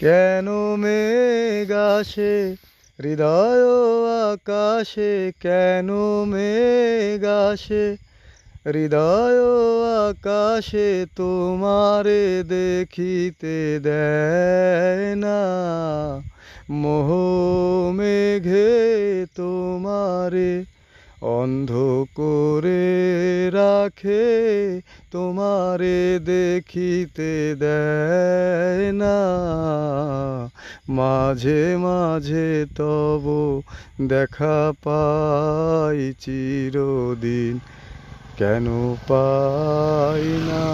কেন মেঘ আসে? হৃদয় আকাশে কেন মেঘ আসে? হৃদয় আকাশে তোমারে দেখিতে দেয় না। মোহ মেঘে তোমারে অন্ধ করে রাখে। তোমারে দেখিতে দেয় না। মাঝে মাঝে তব দেখা পাই চিরদিন, কেন পাই না?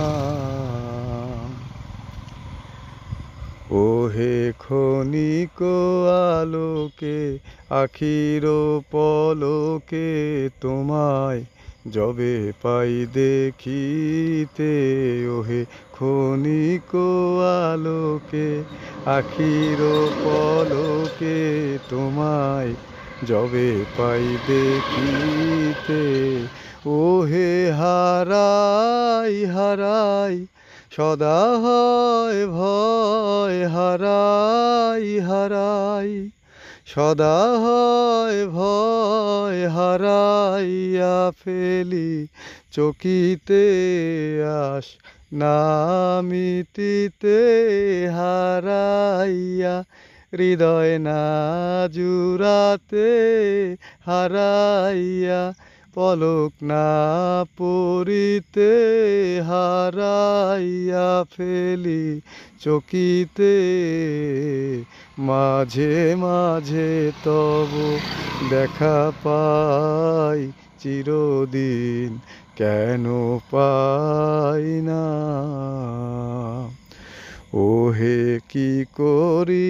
ওহে ক্ষণিক আলোকে, আখির পলকে তোমায় যবে পাই দেখিতে, ওহে ক্ষণিক আলোকে, আখির পলকে তোমায় যবে পাই দেখিতে, ওহে হারাই হারাই, সদা হয় ভয়, হারাই হারাই, সদা হয় ভয়। হারাইয়া ফেলি, চকিতে আস নামিতিতে হারাইয়া, হৃদয় না জুড়াতে হারাইয়া, পলক না পড়িতে হারাইয়া ফেলি, চকিতে মাঝে মাঝে তব দেখা পাই চিরদিন কেন পাই না। ওহে কি করি